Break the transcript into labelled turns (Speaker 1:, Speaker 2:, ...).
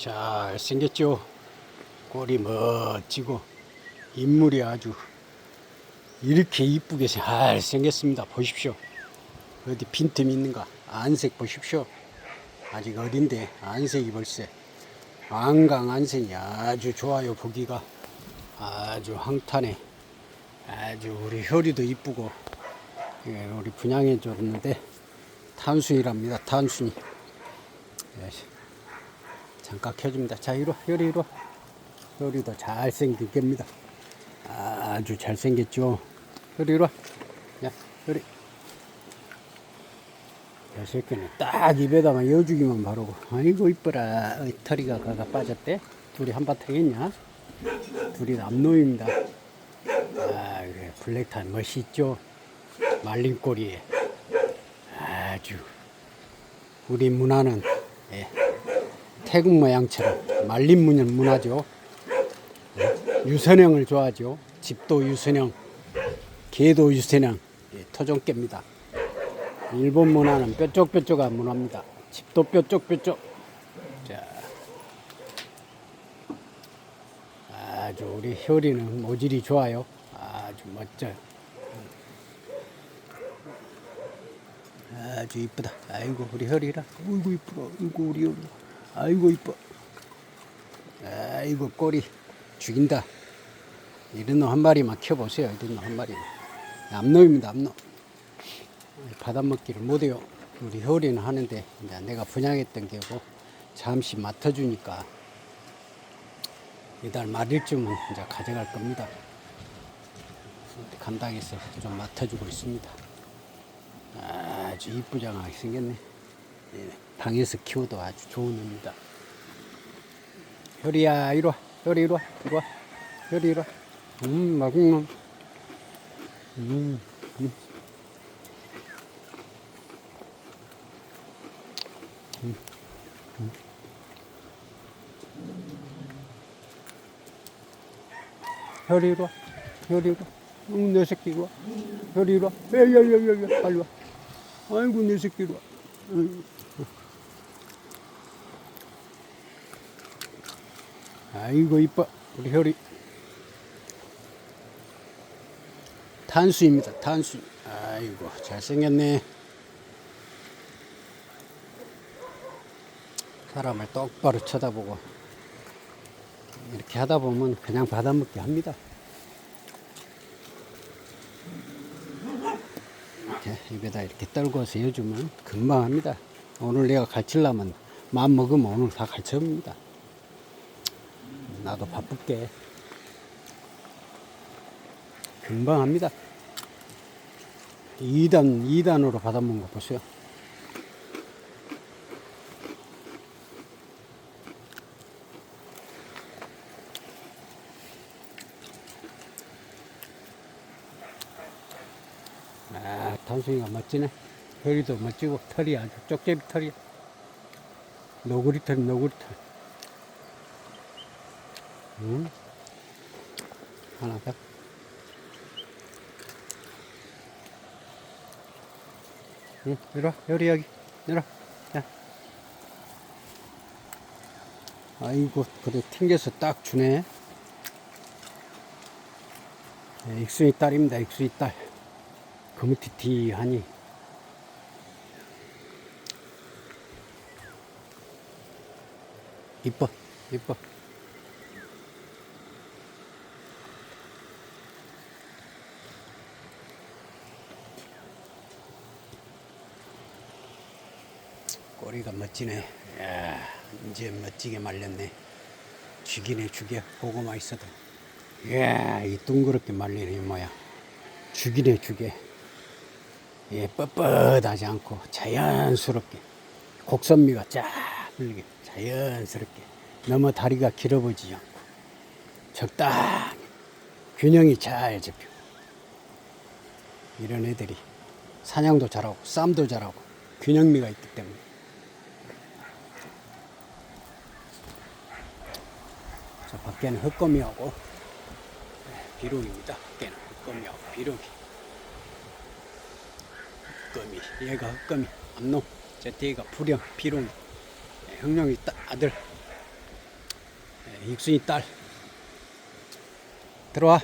Speaker 1: 잘 생겼죠? 꼬리 멋지고 인물이 아주 이렇게 이쁘게 잘 생겼습니다. 보십시오. 어디 빈틈 있는가? 안색 보십시오. 아직 어린데 안색이 벌써 안강 안색이 아주 좋아요 보기가 아주 황탄해 아주 우리 혈이도 이쁘고 예, 우리 분양해 줬는데 탄순이랍니다 탄순이 예, 잠깐 켜줍니다. 자 이리 와 혈이 이리 와. 혈이도 잘생긴 겁니다. 아주 잘생겼죠? 와. 야, 혈이 이 새끼는 딱 입에다가 여주기만 바르고. 아이고 이뻐라. 털이가 가가 빠졌대. 둘이 한바탕 했냐? 둘이 남노입니다. 아 그래. 블랙탄 멋있죠? 말린 꼬리에. 아주. 우리 문화는 예, 태국 모양처럼 말린 문화죠 예, 유선형을 좋아하죠 집도 유선형 개도 유선형 예, 토종개입니다 일본 문화는 뾰족뾰족한 문화입니다. 집도 뾰족뾰족. 자, 아주 우리 효리는 모질이 좋아요. 아주 멋져요. 아주 이쁘다. 아이고 우리 효리라. 아이고 이쁘다. 아이고 우리 효리. 아이고 이뻐. 아이고 꼬리 죽인다. 이런 놈 한 마리만 키워보세요. 이런 놈 한 마리만. 암놈입니다. 암놈. 받아먹기를 못해요. 우리 효리는 하는데 내가 분양했던 게고 잠시 맡아주니까 이달 말일쯤은 이제 가져갈 겁니다. 감당해서 좀 맡아주고 있습니다. 아주 이쁘장하게 생겼네. 예, 방에서 키워도 아주 좋은 애입니다. 효리야 이리 와. 효리 이리 와. 이리 와. 효리 이리 와. 음 맛있는 음. 음. 와. 효리 이리 내 새끼 이리 와. 효리 이리 와. 야, 야, 야, 야, 야, 빨리 와. 아이고, 내 새끼 이리이고. 아이고, 이뻐. 우리 효리. 탄수입니다, 탄수. 아이고, 잘생겼네. 사람을 똑바로 쳐다보고 이렇게 하다 보면 그냥 받아먹게 합니다. 이렇게 입에다 이렇게 떨궈서 해주면 금방 합니다. 오늘 내가 갈치려면 마음 먹으면 오늘 다 갈쳐옵니다. 나도 바쁠게. 금방 합니다. 2단, 2단으로 받아먹는 거 보세요. 아, 단순이가 멋지네. 혈이도 멋지고, 털이 아주 쪽제비 털이야. 노구리 털, 노구리 털. 음. 하나 더. 응, 이리 와, 요리 여기. 이리 와. 자. 아이고, 그래, 튕겨서 딱 주네. 네, 익순이 딸입니다, 익순이 딸. 거무티티하니 이뻐 이뻐 꼬리가 멋지네. 야 이제 멋지게 말렸네. 죽이네 죽여. 보고만 있어도. 이야 이 둥그렇게 이 모양. 죽이네 죽여. 예, 뻣뻣하지 않고 자연스럽게. 곡선미가 쫙 흘리게. 자연스럽게. 너무 다리가 길어 보이지 않고. 적당히. 균형이 잘 잡히고 이런 애들이 사냥도 잘하고 싸움도 잘하고 균형미가 있기 때문에 저 밖에는 흑검이하고 비룡입니다. 밖에는 흑검이하고 비룡이 흑검이 얘가 흑검이 암놈 저 뒤가 불영 비룡 예, 형룡이 따- 아들 익순이 딸. 들어와.